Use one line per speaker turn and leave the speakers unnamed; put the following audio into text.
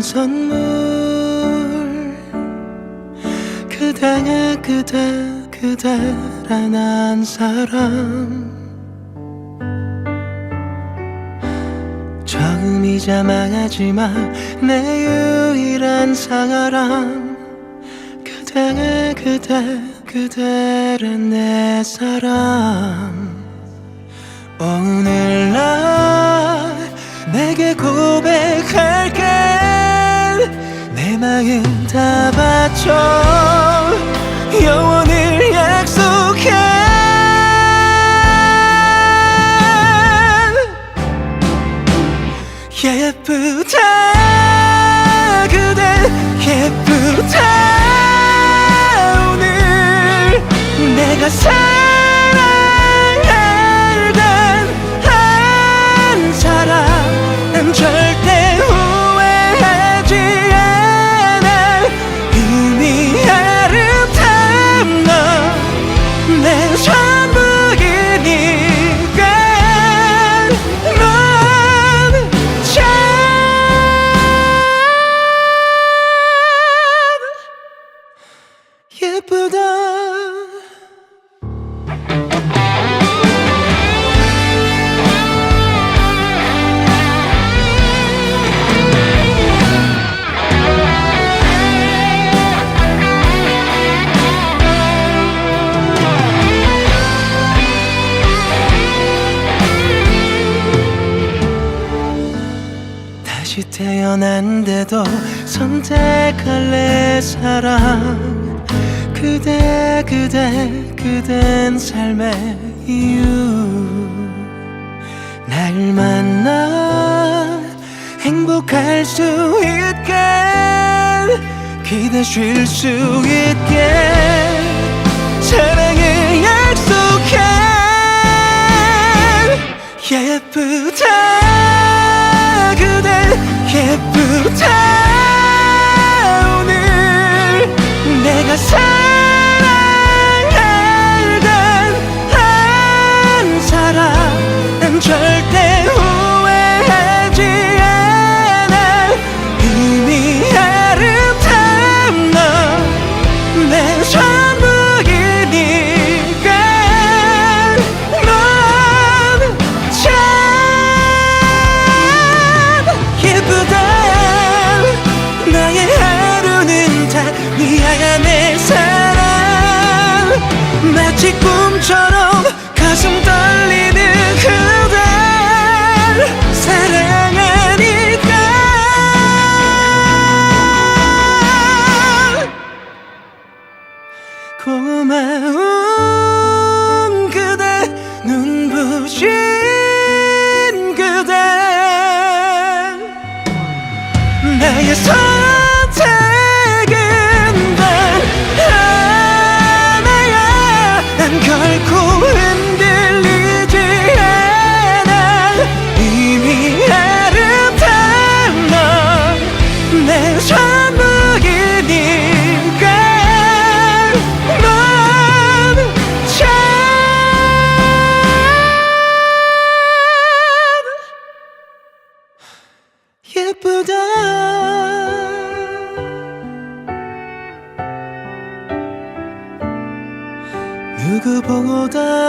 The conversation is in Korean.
선물. 그대 그대 그대란 사람 처음이자 마지막 내 유일한 사랑. 그대 그대 그대란 내 사람 오늘날 고백할게. 내 마음 다 바쳐 영원을 약속해. 예쁘다. 그대 예쁘다. 오늘 내가 사 사람 다시 태어난데도 선택할 내 사랑. 그대 그대 그댄 삶의 이유. 날 만나 행복할 수 있게. 기대 쉴 수 있게. 사랑을 약속해. 예쁘다 절대 후회하지 않아. 이미 아름다운 너내 전부이니까. 넌참 예쁘다. 나의 하루는 다네 안의 사랑. 마치 꿈처럼 가슴 떨 눈부신 그대 나의 선 的